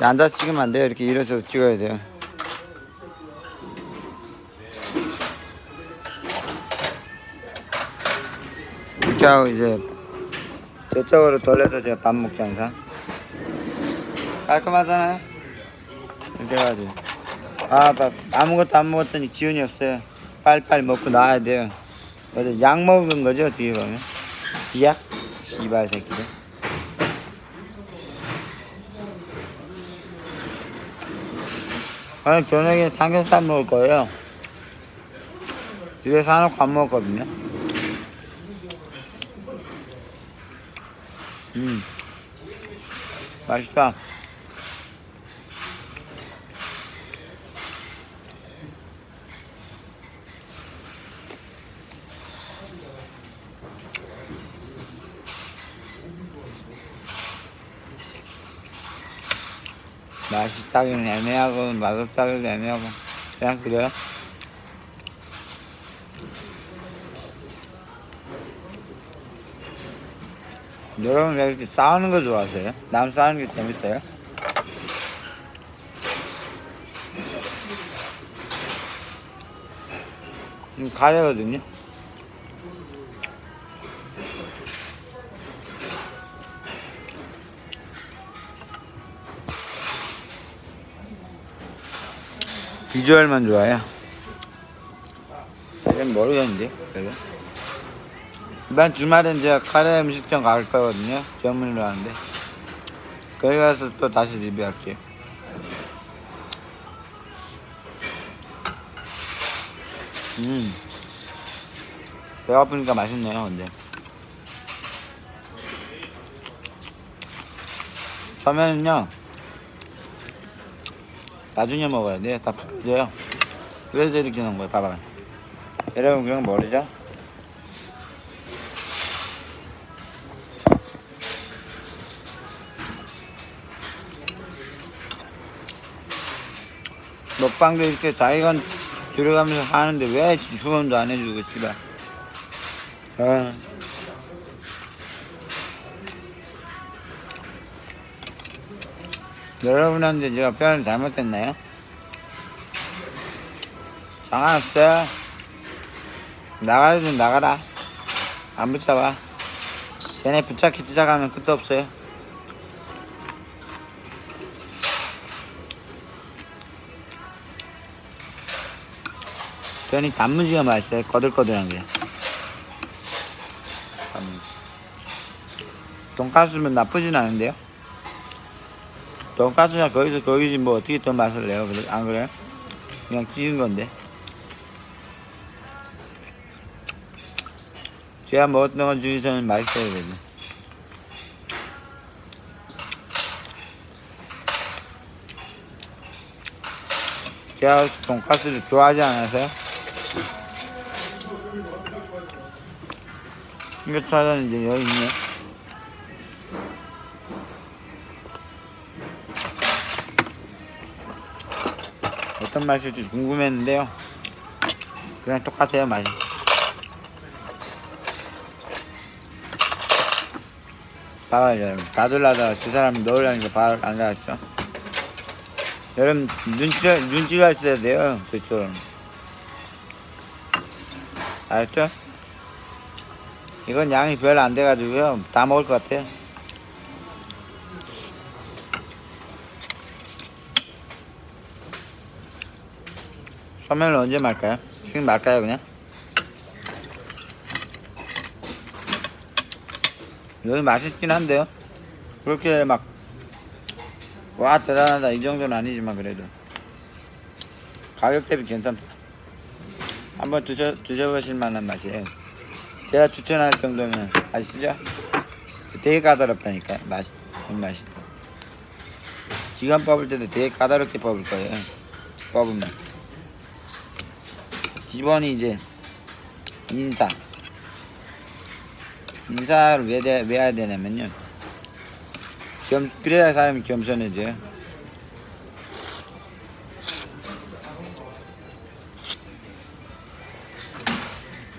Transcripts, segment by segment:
앉아서 찍으면 안 돼요. 이렇게 일어서서 찍어야 돼요. 이렇게 하고 이제 저쪽으로 돌려서 제가 밥 먹자 항상. 깔끔하잖아요? 이렇게 해가지고. 아 밥 아무것도 안 먹었더니 기운이 없어요. 빨리빨리 먹고 나와야 돼요. 어제 약 먹은 거죠 어떻게 보면? 지약? 씨발 새끼들 오늘 저녁에 삼겹살 먹을 거예요. 집에 사놓고 안 먹었거든요. 음. 맛있다 맛있다기는 애매하고 맛없다기도 애매하고 그냥 그래요 여러분 왜 이렇게 싸우는 거 좋아하세요? 남 싸우는 게 재밌어요? 지금 가래거든요. 비주얼만 좋아요. 잘은 모르겠는데, 그래. 이번 주말엔 제가 카레 음식점 갈 거거든요. 전문으로 하는데. 거기 가서 또 다시 리뷰할게요. 음. 배가 아프니까 맛있네요, 근데. 서면은요, 나중에 먹어야 돼요. 다 풀려요. 그래서 이렇게 넣은 거예요, 봐봐. 여러분, 거 모르죠? 먹방도 이렇게 자기가 들어가면서 하는데 왜 주문도 안 해주고 씨발 아. 여러분한테 제가 표현을 잘못했나요? 상관없어요 나가야지 나가라 안 붙잡아 걔네 붙잡기 시작하면 끝도 없어요 저는 단무지가 맛있어요. 거들거들한 게. 돈가스면 나쁘진 않은데요. 돈가스가 거기서 거기지 뭐 어떻게 더 맛을 내요? 그래? 안 그래요? 그냥 튀긴 건데. 제가 먹었던 것 중에서는 맛있어요. 그래도. 제가 돈가스를 좋아하지 않아서요? 이거 이제 여기 있네. 어떤 맛일지 궁금했는데요. 그냥 똑같아요, 맛이. 봐봐요, 여러분. 놔둘라다가 두 사람 넣으려니까 바로 안 나왔죠. 여러분, 눈치가, 눈치가 있어야 돼요, 저처럼. 알았죠? 이건 양이 별로 안 돼가지고요. 다 먹을 것 같아요. 소면을 언제 말까요? 지금 말까요, 그냥? 여기 맛있긴 한데요. 그렇게 막, 와, 대단하다. 이 정도는 아니지만 그래도. 가격 대비 괜찮다. 한번 드셔, 드셔보실 만한 맛이에요. 제가 추천할 정도면 아시죠? 되게 까다롭다니까요. 맛이, 맛이. 기간 뽑을 때도 되게 까다롭게 뽑을 거예요. 뽑으면. 기본이 이제 인사. 인사를 왜, 해야 되냐면요. 겸, 그래야 사람이 겸손해져요.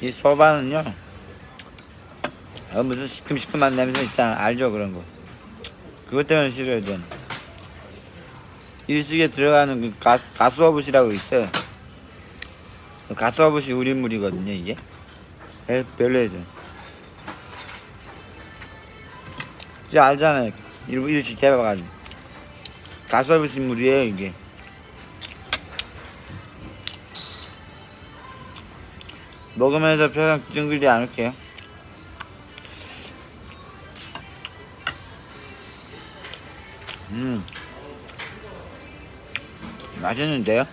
이 소바는요. 어, 무슨 시큼시큼한 냄새 있잖아. 알죠, 그런 거. 그것 때문에 싫어요, 전. 일식에 들어가는 그 가, 가수어붓이라고 있어요. 그 가수어붓이 우린물이거든요, 이게. 에, 별로예요. 이제 알잖아요. 일, 일식 해봐가지고. 가수어붓이 물이에요, 이게. 먹으면서 표정 찡그리지 않을게요. 음. 맛있는데요?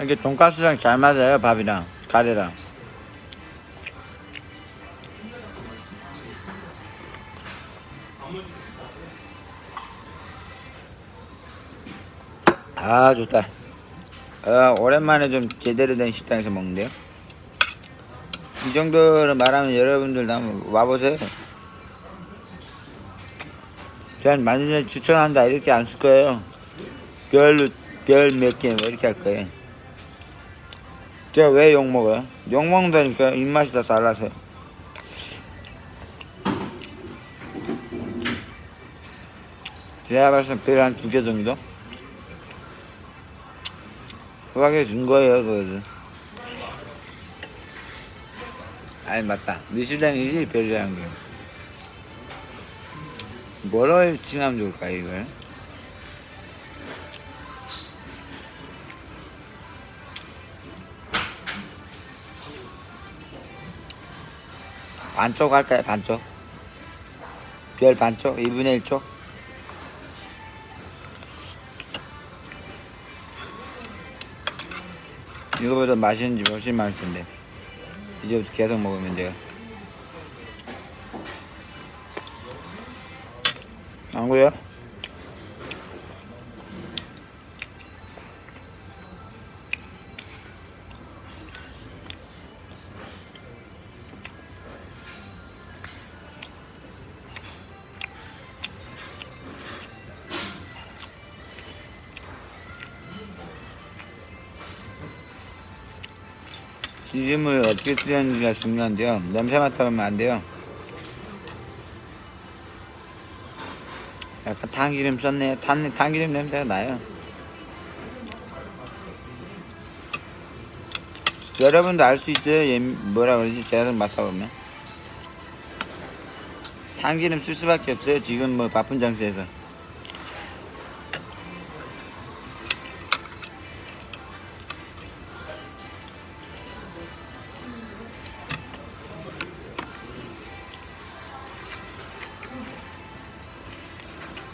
이게 돈가스랑 잘 맞아요, 밥이랑, 카레랑. 아, 좋다. 어, 오랜만에 좀 제대로 된 식당에서 먹는데요. 이 정도로 말하면 여러분들도 한번 와보세요. 저한 만약에 추천한다 이렇게 안 쓸 거예요. 별로 별 몇개뭐 이렇게 할 거예요. 제가 왜 욕 먹어요? 욕 먹는다니까 입맛이 다 달라서. 제가 봤을 때별한두 개 정도? 소박해 준 거예요, 그거를. 아니, 맞다. 미슐랭이지, 별이라는 게. 뭐로 칭하면 좋을까, 이걸? 반쪽 할까요, 반쪽? 별 반쪽? 2분의 1쪽? 이거보다 맛있는 집 훨씬 많을 텐데 이제부터 계속 먹으면 돼요 안 그래요? 기름을 어떻게 쓰려는지가 중요한데요. 냄새 맡아보면 안 돼요. 약간 탄기름 썼네요. 탄, 탄기름 냄새가 나요. 여러분도 알 수 있어요. 얘 뭐라 그러지? 계속 맡아보면. 탄기름 쓸 수밖에 없어요. 지금 뭐 바쁜 장소에서.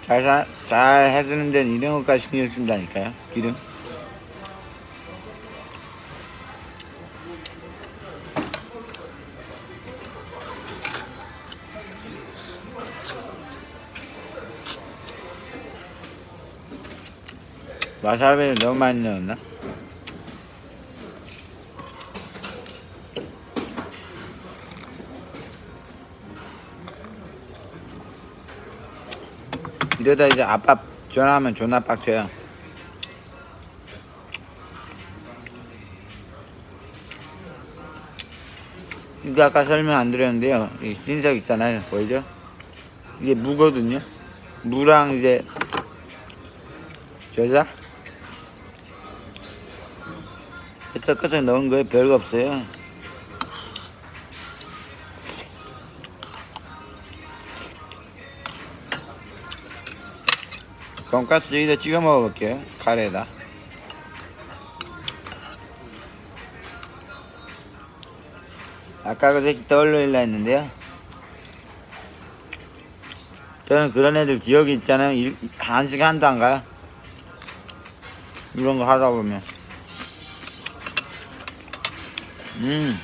잘, 사- 잘 해주는 데는 이런 것까지 신경 쓴다니까요. 기름. 와사비를 너무 많이 넣었나? 이러다 이제 아빠 전화하면 존나 빡쳐요. 이거 아까 설명 안 드렸는데요. 이 신석 있잖아요. 보이죠? 이게 무거든요. 무랑 이제 저자 섞어서 넣은 거에 별거 없어요. 돈가스 여기다 찍어 먹어볼게요. 카레에다. 아까 그 새끼 떠올리려 했는데요. 저는 그런 애들 기억이 있잖아요. 일, 한 시간도 안 가요. 이런 거 하다 보면. 음.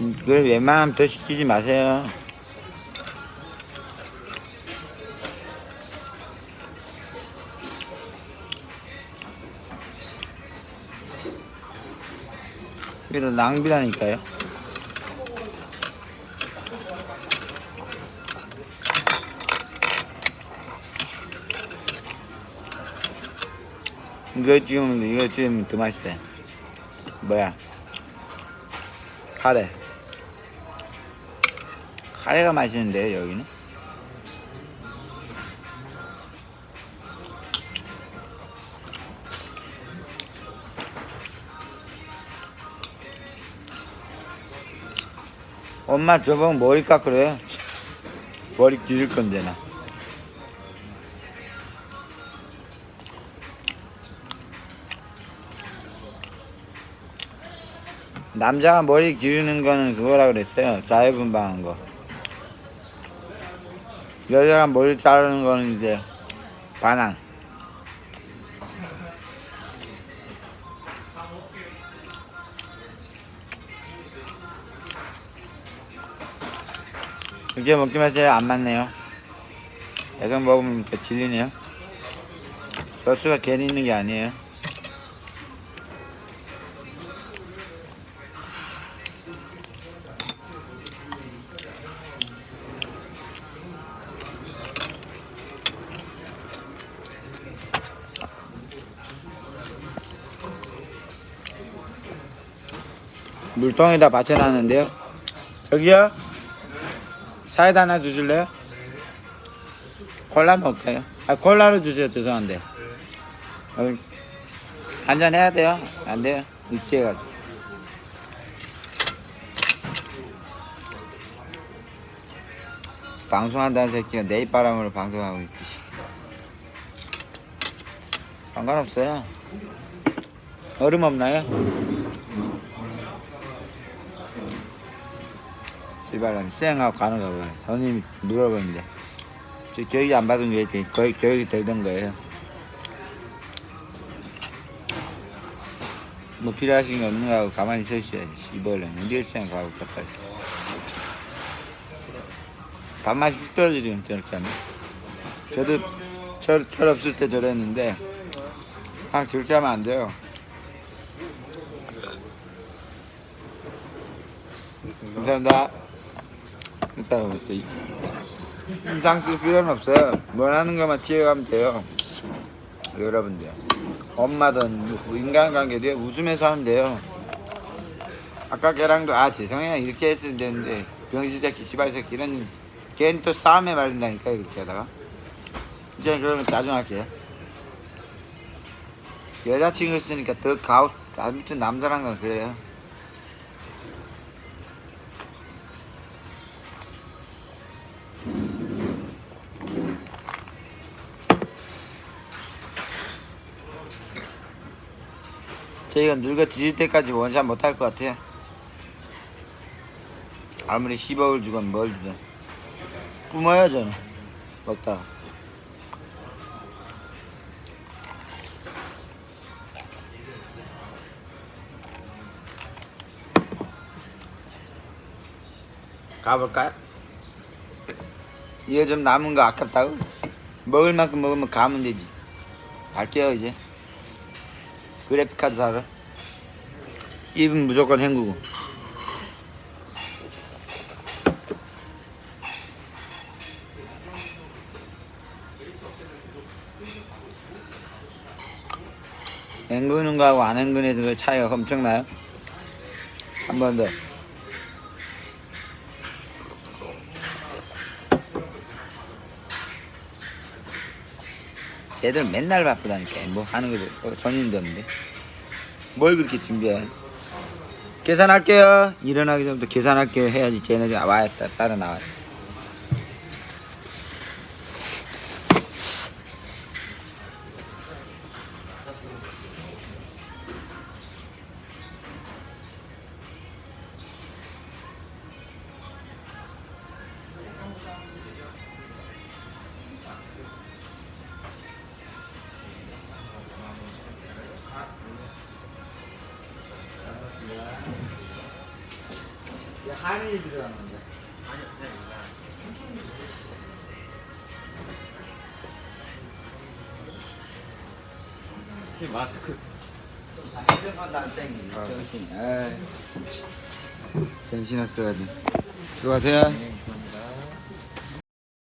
음, 그 웬만하면 더 시키지 마세요. 이게 다 낭비라니까요. 이거 지금 이거 지금 더 맛있대. 뭐야? 카레. 카레가 맛있는데 여기는? 엄마 저번 머리 깎으래요. 머리 기를 건데 나. 남자가 머리 기르는 거는 그거라 그랬어요. 자유분방한 거. 여자가 머리 자르는 거는 이제 반항. 이제 먹지 마세요. 안 맞네요. 계속 먹으면 또 질리네요. 젖수가 괜히 있는 게 아니에요. 물통에다 받쳐놨는데요. 저기요. 사이다 하나 주실래요? 콜라 먹게요. 아 콜라로 주세요. 죄송한데. 어, 한잔 해야 돼요? 안 돼요? 육지해가지고. 방송한다는 새끼가 내 입바람으로 방송하고 있듯이. 상관없어요. 얼음 없나요? 씨발람 쌩하고 가는가 봐요. 선생님이 물어보는데 저 교육이 안 받은 게 거의 교육이 되던 거예요. 뭐 필요하신 게 없는가 하고 가만히 서 있어야지. 씨발람 어디에 쌩하고 있어. 밥맛이 쑥 떨어지면 저렇게 하면. 저도 철, 철 없을 때 저랬는데 아 저렇게 하면 안 돼요. 감사합니다. 일단 이상 쓸 필요는 없어요. 원하는 것만 지어가면 돼요. 여러분들 엄마든 뭐 인간관계도 웃으면서 하면 돼요. 아까 걔랑도 아 죄송해요 이렇게 했으면 되는데 병신 새끼 씨발 새끼 이런 걔는 또 싸움에 말린다니까 이렇게 하다가 이제 그러면 짜증할게요. 여자친구 있으니까 더 가오 아무튼 남자란 건 그래요. 저희가 늙어 뒤질 때까지 원샷 못할 것 같아요. 아무리 10억을 주건 뭘 주든 뿜어요 저는 먹다가 가볼까요? 이거 좀 남은 거 아깝다고? 먹을 만큼 먹으면 가면 되지 갈게요 이제 그래픽카드 사러 입은 무조건 헹구고 헹구는 거하고 안 헹구는 그 차이가 엄청나요? 한 번 더. 쟤들 맨날 바쁘다니까. 뭐 하는 것도 전인도 없는데. 뭘 그렇게 준비해 계산할게요. 일어나기 전부터 계산할게요. 해야지. 쟤네들이 와야 따, 따라 나와요 한일이 들어갔는데. 마스크. 해병관도 안 땡기네. 정신 에이. 정신 없어가지고. 수고하세요